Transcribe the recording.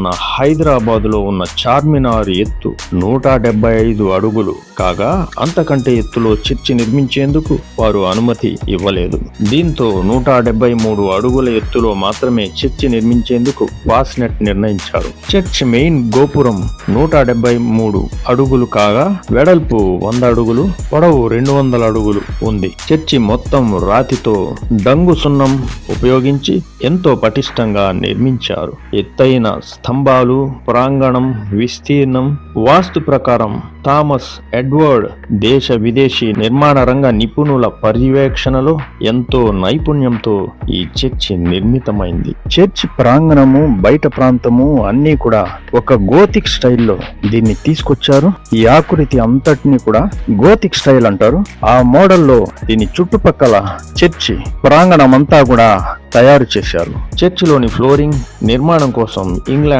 ఉన్న హైదరాబాదులో ఉన్న చార్మినార్ ఎత్తు నూట డెబ్బై ఐదు అడుగులు. కాగా అంతకంటే ఎత్తులో చర్చి నిర్మించేందుకు వారు అనుమతి ఇవ్వలేదు. దీంతో నూట డెబ్బై మూడు అడుగుల ఎత్తులో మాత్రమే చర్చి నిర్మించేందుకు వాస్నెట్ నిర్ణయించారు. చర్చ్ మెయిన్ గోపురం నూట డెబ్బై మూడు అడుగులు కాగా వెడల్పు వంద అడుగులు పొడవు రెండు వందల అడుగులు ఉంది. చర్చి మొత్తం రాతితో డంగు సున్నం ఉపయోగించి ఎంతో పటిష్టంగా నిర్మించారు. ఎత్తైన స్తంభాలు ప్రాంగణం విస్తీర్ణం వాస్తు ప్రకారం థామస్ ఎడ్వర్డ్ దేశ విదేశీ నిర్మాణ రంగ నిపుణుల పర్యవేక్షణలో ఎంతో నైపుణ్యంతో ఈ చర్చి నిర్మితమైంది. చర్చి ప్రాంగణము బయట ప్రాంతము అన్నీ కూడా ఒక గోతిక్ స్టైల్లో దీన్ని తీసుకొచ్చారు. ఈ ఆకృతి అంతటిని కూడా గోతిక్ స్టైల్ అంటారు. ఆ మోడల్లో దీని చుట్టుపక్కల చర్చి ప్రాంగణం అంతా కూడా తయారు చేశారు. చర్చిలోని ఫ్లోరింగ్ నిర్మాణం కోసం ఇంగ్లాండ్